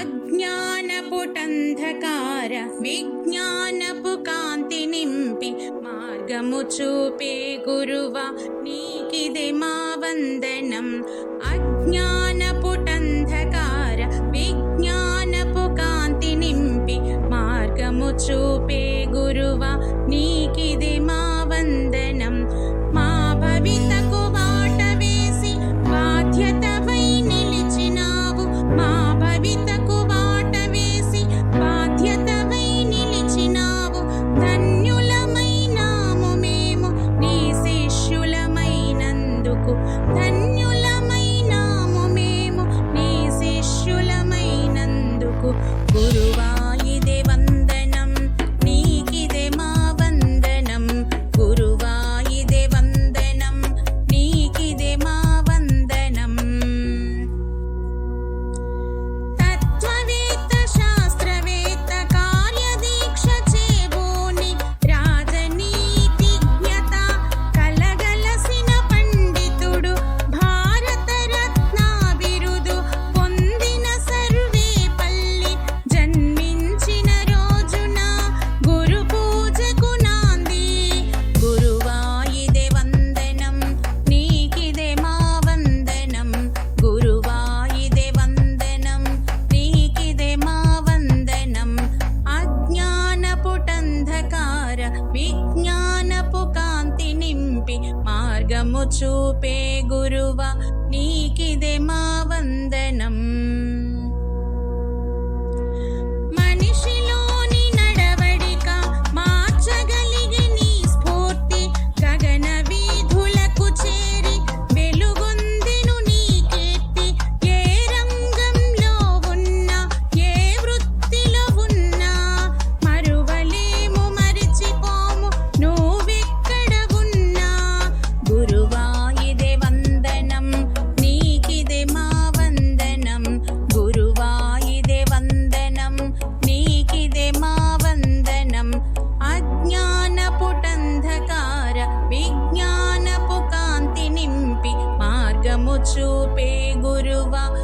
అజ్ఞానపుటంధకార విజ్ఞానపు కాంతి నింపి మార్గము చూపే గురువా నీకిదే మా వందనం. అజ్ఞానపుటంధకార విజ్ఞానపు కాంతి నింపి మార్గము చూ మార్గము చూపే గురువా నీకిదే మా వందనం. చూపే గురువా.